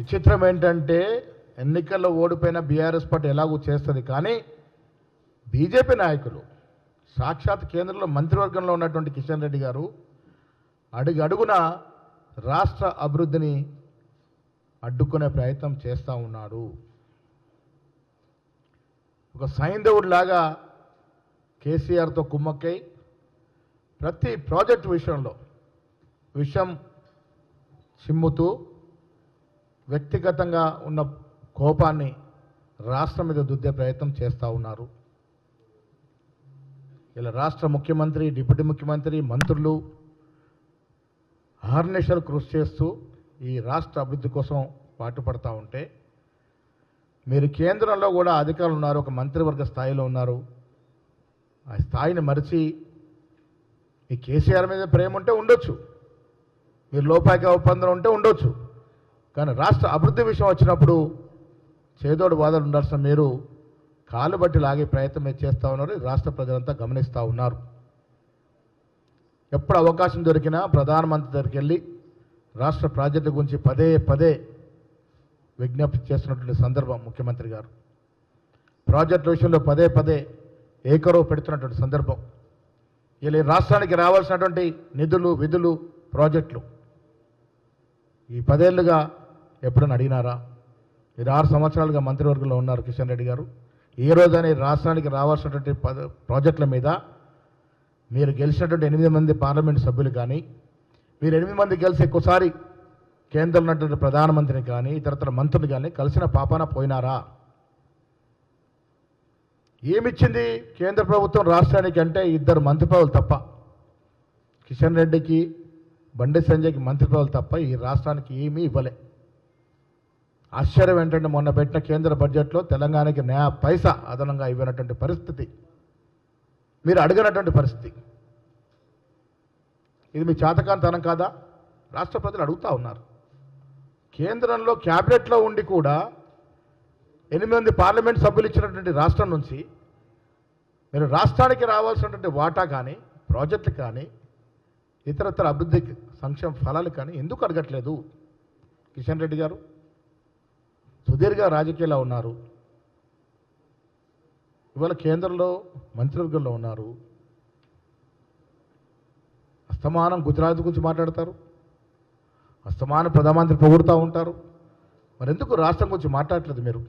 విచిత్రం ఏంటంటే ఎన్నికల్లో ఓడిపోయిన బీఆర్ఎస్ పార్టీ ఎలాగూ చేస్తుంది కానీ బీజేపీ నాయకులు సాక్షాత్ కేంద్రంలో మంత్రివర్గంలో ఉన్నటువంటి కిషన్ రెడ్డి గారు అడుగు అడుగున రాష్ట్ర అభివృద్ధిని అడ్డుకునే ప్రయత్నం చేస్తూ ఉన్నాడు. ఒక సైంధవుడిలాగా కేసీఆర్తో కుమ్మక్కై ప్రతి ప్రాజెక్ట్ విషయంలో విషం చిమ్ముతూ వ్యక్తిగతంగా ఉన్న కోపాన్ని రాష్ట్రం మీద దుద్దే ప్రయత్నం చేస్తూ ఉన్నారు. ఇలా రాష్ట్ర ముఖ్యమంత్రి డిప్యూటీ ముఖ్యమంత్రి మంత్రులు ఆర్నేషలు కృషి చేస్తూ ఈ రాష్ట్ర అభివృద్ధి కోసం పాటుపడతా ఉంటే మీరు కేంద్రంలో కూడా అధికారులు ఉన్నారు ఒక మంత్రివర్గ స్థాయిలో ఉన్నారు. ఆ స్థాయిని మరిచి ఈ కేసీఆర్ మీద ప్రేమ ఉంటే ఉండొచ్చు. మీరు లోపాయిక ఒప్పందం ఉంటే ఉండొచ్చు. కానీ రాష్ట్ర అభివృద్ధి విషయం వచ్చినప్పుడు చేదోడు బాధలు ఉండాల్సిన మీరు. కాలు బట్టి లాగే ప్రయత్నం చేస్తూ ఉన్నారు. రాష్ట్ర ప్రజలంతా గమనిస్తూ ఉన్నారు. ఎప్పుడు అవకాశం దొరికినా ప్రధానమంత్రి దగ్గరికి వెళ్ళి రాష్ట్ర ప్రాజెక్టు గురించి పదే పదే విజ్ఞప్తి చేస్తున్నటువంటి సందర్భం ముఖ్యమంత్రి గారు. ప్రాజెక్టుల విషయంలో పదే పదే ఏకరవ పెడుతున్నటువంటి సందర్భం. ఇలా రాష్ట్రానికి రావాల్సినటువంటి నిధులు విధులు ప్రాజెక్టులు. ఈ పదేళ్ళుగా ఎప్పుడైనా అడిగినారా? మీరు ఆరు సంవత్సరాలుగా మంత్రివర్గంలో ఉన్నారు కిషన్ రెడ్డి గారు. ఈ రోజైనా రాష్ట్రానికి రావాల్సినటువంటి ప్రాజెక్టుల మీద మీరు గెలిచినటువంటి ఎనిమిది మంది పార్లమెంట్ సభ్యులు కానీ మీరు ఎనిమిది మంది గెలిచి ఎక్కువసారి కేంద్రంలో ఉన్నటువంటి ప్రధానమంత్రిని కానీ ఇతరతర మంత్రులు కానీ కలిసిన పాపాన పోయినారా? ఏమిచ్చింది కేంద్ర ప్రభుత్వం రాష్ట్రానికి అంటే ఇద్దరు మంత్రిపదవులు తప్ప? కిషన్ రెడ్డికి బండి సంజయ్కి మంత్రిపదవులు తప్ప ఈ రాష్ట్రానికి ఏమీ ఇవ్వలే. ఆశ్చర్యం ఏంటంటే మొన్న పెట్టిన కేంద్ర బడ్జెట్లో తెలంగాణకి న్యాయ పైసా అదనంగా ఇవ్వనటువంటి పరిస్థితి. మీరు అడగనటువంటి పరిస్థితి. ఇది మీ చేతకాంతనం కాదా? రాష్ట్ర ప్రజలు అడుగుతా ఉన్నారు. కేంద్రంలో క్యాబినెట్లో ఉండి కూడా ఎనిమిది మంది పార్లమెంట్ సభ్యులు ఇచ్చినటువంటి రాష్ట్రం నుంచి మీరు రాష్ట్రానికి రావాల్సినటువంటి వాటా కానీ ప్రాజెక్టులు కానీ ఇతరతర అభివృద్ధి సంక్షేమ ఫలాలు కానీ ఎందుకు అడగట్లేదు? కిషన్ రెడ్డి గారు? సుదీర్ఘ రాజకీయాల్లో ఉన్నారు. ఇవాళ కేంద్రంలో మంత్రివర్గంలో ఉన్నారు. అస్తమానం గుజరాత్ గురించి మాట్లాడతారు. అస్తమానం ప్రధానమంత్రి పొగుడుతూ ఉంటారు. మరెందుకు రాష్ట్రం గురించి మాట్లాడట్లేదు మీరు?